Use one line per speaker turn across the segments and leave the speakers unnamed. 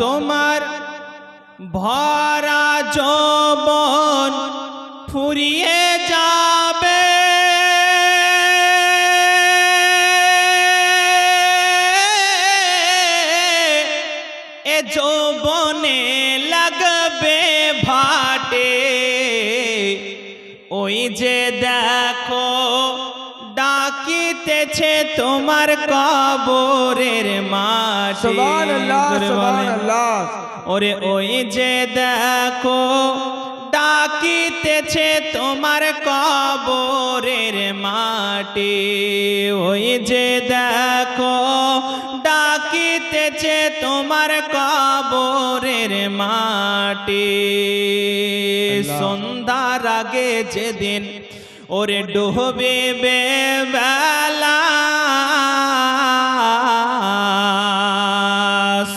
তোমার ভরা যৌবন ফুরিয়ে যাবে। এ যৌবনে লাগবে ভাটে। ওই যে দেখো ডাকিতেছে তোমার কবরের
সুবহান
ওরে ওই যে দেখো ডাকিতেছে তোমার কবরের মাটি। ওই যে দেখো ডাকিতেছে তোমার কবরের মাটি। সন্ধ্যার আগে যেদিন ওরে ডুবে বেলা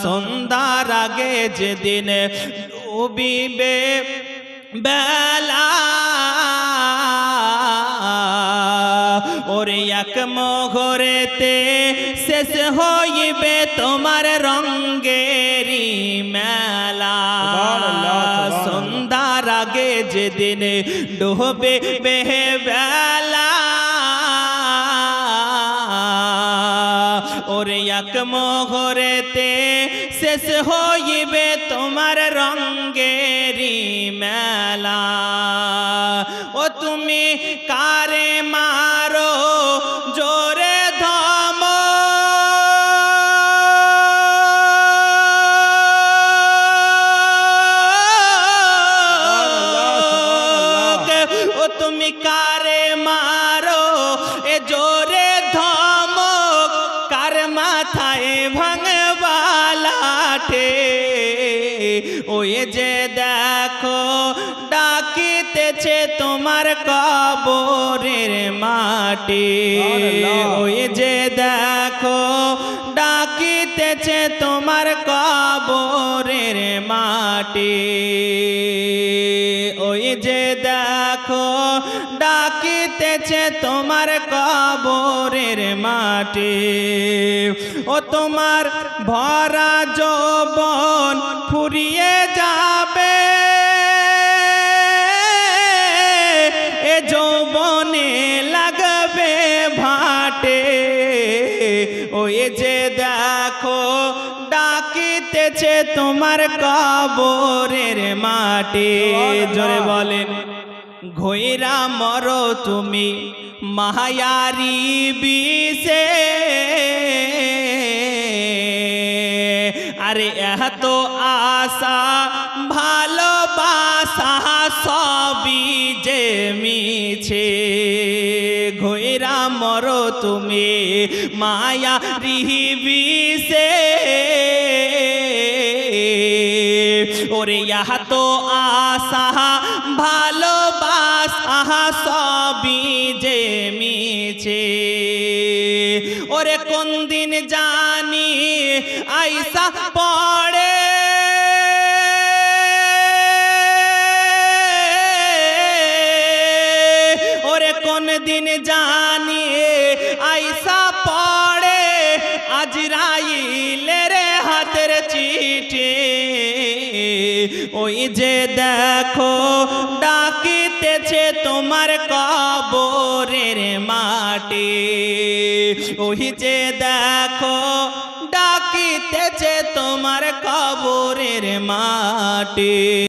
সন্ধ্যার আগে যেদিন ডুবিবে বেলা, ওরে এক মোহরেতে শেষ হইবে তোমার রঙ্গেরি মেলা যেদিন ডুবে বেলা ওরে এক মোহরেতে শেষ হইবে তোমার ওই যে দেখো ডাকিতেছে তোমার কবরের মাটি। ওই যে দেখো ডাকিতেছে তোমার কবরের মাটি। ওই যে দেখো ডাকিতেছে তোমার কবরের মাটি। ও তোমার ভরা যৌবন ফুরিয়ে যাবে। এ যৌবনে লাগবে ভাটে। ও এ যে দেখো ডাকিতেছে তোমার কবরের মাটি। জোরে বলেন। ঘইরা মরো তুমি মায়ারি বিষে। আরে এত আশা, ভালোবাসা সবই যে মিছে। ঘইরা মরো তুমি মায়া রিহিবিসে ওরে ইহা তো আশা, ভালোবাসা সবই যে মিছে। ওরে কোন দিন জানি আইসা পড়ে। ওরে কোন দিন জানি ওই যে দেখো ডাকিতেছে তোমার কবরের মাটি। ওই যে দেখো ডাকিতেছে তোমার কবরের মাটি।